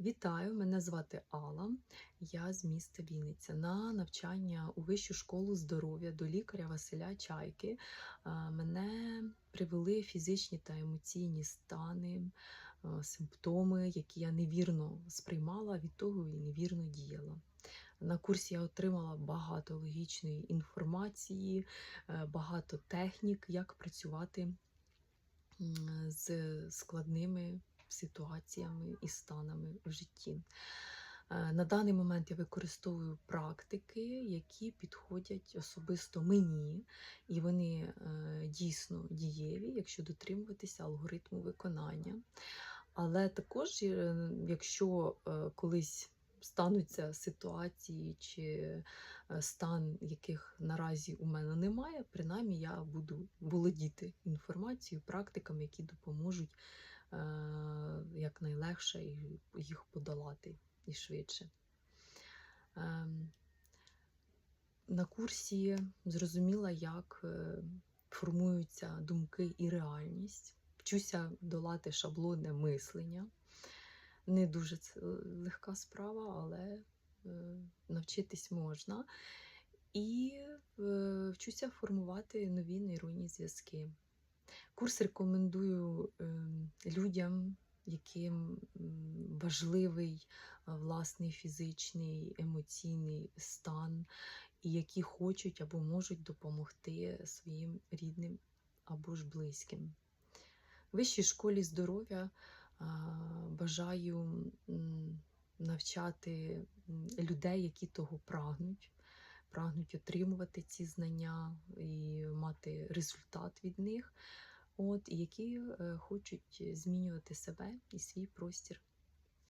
Вітаю, мене звати Алла. Я з міста Вінниця. На навчання у Вищу школу здоров'я до лікаря Василя Чайки мене привели фізичні та емоційні стани, симптоми, які я невірно сприймала, від того і невірно діяла. На курсі я отримала багато логічної інформації, е, багато технік, як працювати з складними ситуаціями і станами в житті. Е, На даний момент я використовую практики, які підходять особисто мені, і вони е, дійсно дієві, якщо дотримуватися алгоритму виконання. Але також, е, якщо колись стануться ситуації чи стан, яких наразі у мене немає, принаймні я буду володіти інформацією, практиками, які допоможуть якнайлегше їх подолати і швидше. Ем, На курсі зрозуміла, як е, формуються думки і реальність. Вчуся долати шаблонне мислення. Не дуже легка справа, але е, навчитись можна. І е, вчуся формувати нові нейронні зв'язки. Курс рекомендую людям, яким важливий власний фізичний, емоційний стан, і які хочуть або можуть допомогти своїм рідним або ж близьким. В Вищій школі здоров'я бажаю навчати людей, які того прагнуть, прагнуть отримувати ці знання і мати результат від них, от, які е, хочуть змінювати себе і свій простір